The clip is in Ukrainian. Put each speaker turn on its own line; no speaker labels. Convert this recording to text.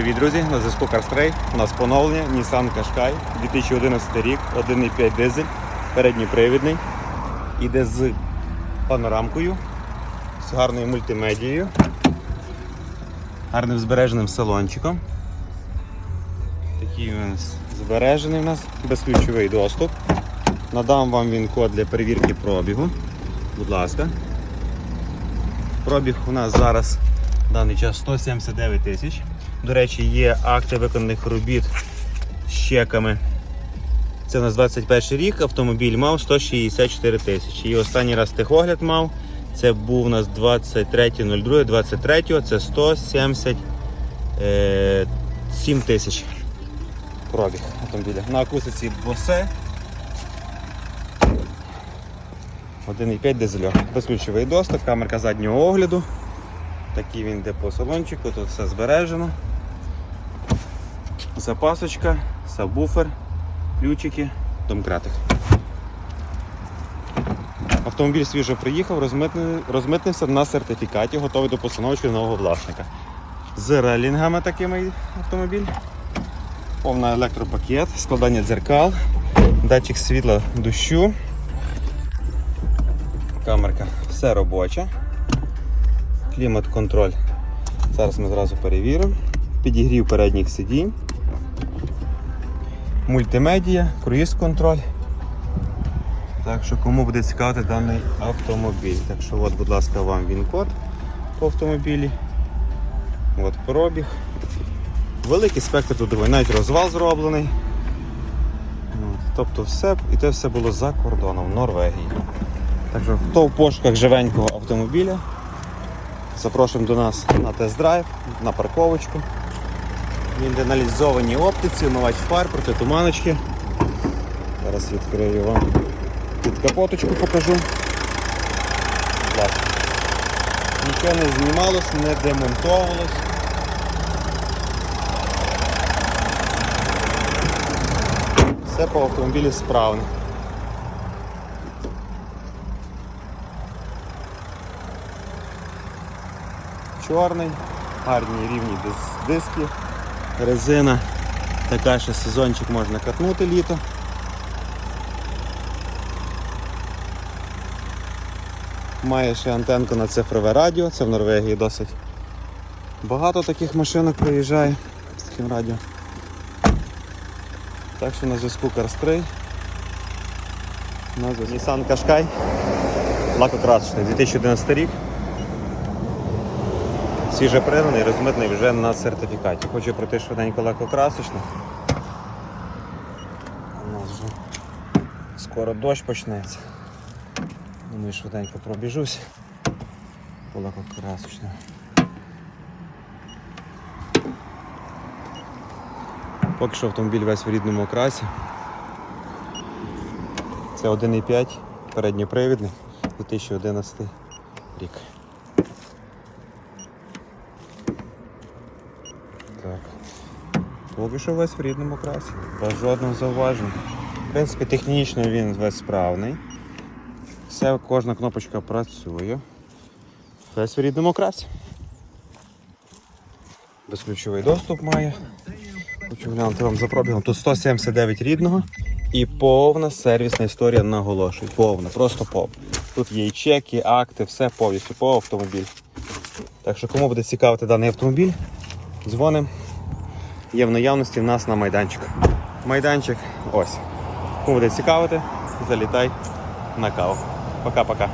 привіт, друзі! На зв'язку Карстрей. У нас поновлення Nissan Qashqai 2011 рік, 1,5 дизель, передньопривідний. Іде з панорамкою, з гарною мультимедією, гарним збереженим салончиком. Такий він збережений у нас, безключовий доступ. Надам вам він код для перевірки пробігу. Будь ласка. Пробіг у нас зараз в даний час 179 тисяч. До речі, є акти виконаних робіт з чеками. Це у нас 21 рік, автомобіль мав 164 тисячі. І останній раз техогляд мав. Це був у нас 23.02, 23 це 177 тисяч пробіг автомобіля. На акустиці Bose 1,5 дизельок. Безключовий доступ, камерка заднього огляду. Такий він йде по салончику, тут все збережено. Запасочка, сабвуфер, ключики, домкратик. Автомобіль свіжо приїхав, розмитнився на сертифікаті, готовий до постановочки нового власника. З релінгами такими автомобіль. Повний електропакет, складання дзеркал, датчик світла дощу. Камерка все робоча. Клімат-контроль. Зараз ми зразу перевіримо. Підігрів передніх сидінь. Мультимедія, круїз-контроль. Так що кому буде цікавити даний автомобіль. Так що от, будь ласка, вам він-код по автомобілі. От пробіг. Великий спектр трудовий, навіть розвал зроблений. Тобто все, і це все було за кордоном в Норвегії. Так що, хто в пошуках живенького автомобіля, запрошуємо до нас на тест-драйв, на парковочку. Він оптиці, омивач фар, протитуманочки. Зараз відкрию вам під капоточку покажу. Ласка. Нічого не знімалось, не демонтовувалось. Все по автомобілі справне. Чорний, гарні рівні диски, резина. Така ще сезончик можна катнути літо. Має ще антенку на цифрове радіо, це в Норвегії досить багато таких машинок приїжджає з таким радіо. Так що на зв'язку Карстрей. Nissan Qashqai. Лакокрасочний, 2011 рік. Свіже пригнаний, розмитний вже на сертифікаті. Хочу пройти швиденько лакокрасочний. У нас вже скоро дощ почнеться. Думаю, швиденько пробіжусь по лакокрасочному. Поки що автомобіль весь в рідному окрасі. Це 1,5 передньопривідний 2011 рік. Поки що весь в рідному красі, без жодного зауваження. В принципі, технічно він весь справний. Все, кожна кнопочка працює. Весь в рідному красі. Безключовий доступ має. Хочу глянути вам за пробігом. Тут 179 рідного і повна сервісна історія наголошую. Повна, просто повна. Тут є і чеки, акти, все повністю по автомобіль. Так що кому буде цікавити даний автомобіль, дзвонимо. Є в наявності в нас на майданчик. Майданчик ось. Кому буде цікавити, залітай на каву. Пока-пока.